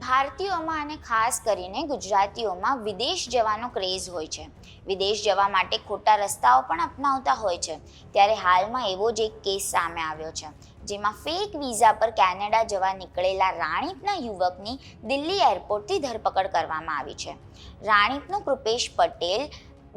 ભારતીયોમાં અને ખાસ કરીને ગુજરાતીઓમાં વિદેશ જવાનો ક્રેઝ હોય છે. વિદેશ જવા માટે ખોટા રસ્તાઓ પણ અપનાવતા હોય છે. ત્યારે હાલમાં એવો જ એક કેસ સામે આવ્યો છે. જેમાં ફેક વિઝા પર કેનેડા જવા નીકળેલા રાણીપના યુવકની દિલ્હી એરપોર્ટથી ધરપકડ કરવામાં આવી છે. રાણીપનો કૃપેશ પટેલ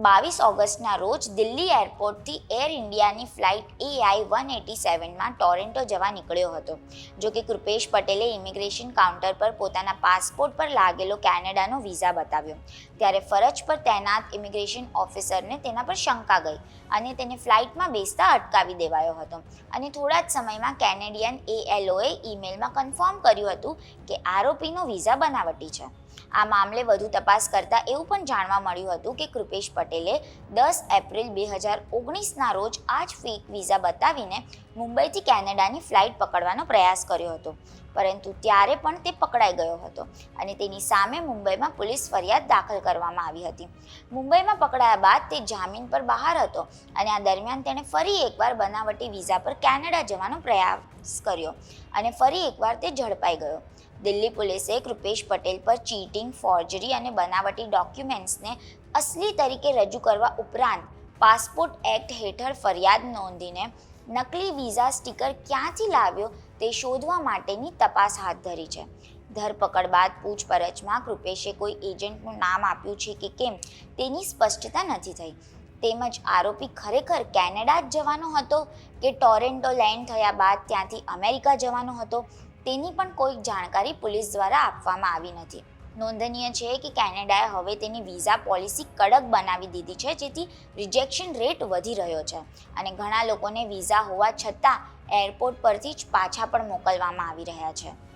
બાવીસ ઓગસ્ટના રોજ દિલ્હી એરપોર્ટથી એર ઇન્ડિયાની ફ્લાઇટ એઆઈ વન એટી સેવનમાં ટોરેન્ટો જવા નીકળ્યો હતો. જો કે કૃપેશ પટેલે ઇમિગ્રેશન કાઉન્ટર પર પોતાના પાસપોર્ટ પર લાગેલો કેનેડાનો વિઝા બતાવ્યો. ત્યારે ફરજ પર તૈનાત ઇમિગ્રેશન ઓફિસરને તેના પર શંકા ગઈ અને તેને ફ્લાઇટમાં બેસતા અટકાવી દેવાયો હતો. અને થોડા જ સમયમાં કેનેડિયન એએલઓએ ઈમેલમાં કન્ફર્મ કર્યું હતું કે આરોપીનો વિઝા બનાવટી છે. આ મામલે વધુ તપાસ કરતાં એવું પણ જાણવા મળ્યું હતું કે કૃપેશ પટેલે દસ એપ્રિલ બે હજાર ઓગણીસના રોજ આ જ ફેક વિઝા બતાવીને મુંબઈથી કેનેડાની ફ્લાઇટ પકડવાનો પ્રયાસ કર્યો હતો. પરંતુ ત્યારે પણ તે પકડાઈ ગયો હતો અને તેની સામે મુંબઈમાં પોલીસ ફરિયાદ દાખલ કરવામાં આવી હતી. મુંબઈમાં પકડાયા બાદ તે જામીન પર બહાર હતો અને આ દરમિયાન તેણે ફરી એકવાર બનાવટી વિઝા પર કેનેડા જવાનો પ્રયાસ કર્યો અને ફરી એકવાર તે ઝડપાઈ ગયો. દિલ્હી પોલીસે કૃપેશ પટેલ પર ચીટિંગ, ફોર્જરી અને બનાવટી ડોક્યુમેન્ટ્સને અસલી તરીકે રજૂ કરવા ઉપરાંત પાસપોર્ટ એક્ટ હેઠળ ફરિયાદ નોંધીને નકલી વિઝા સ્ટીકર ક્યાંથી લાવ્યો તે શોધવા માટેની તપાસ હાથ ધરી છે. ધરપકડ બાદ પૂછપરછમાં કૃપેશે કોઈ એજન્ટનું નામ આપ્યું છે કે કેમ તેની સ્પષ્ટતા નથી થઈ. તેમજ આરોપી ખરેખર કેનેડા જ જવાનો હતો કે ટોરેન્ટો લેન્ડ થયા બાદ ત્યાંથી અમેરિકા જવાનો હતો તેની પણ કોઈ જાણકારી પોલીસ દ્વારા આપવામાં આવી નથી. નોંધનીય છે કે કેનેડાએ હવે તેની વિઝા પોલિસી કડક બનાવી દીધી છે, જેથી રિજેક્શન રેટ વધી રહ્યો છે. અને ઘણા લોકોને વિઝા હોવા છતાં એરપોર્ટ પરથી જ પાછા પણ મોકલવામાં આવી રહ્યા છે.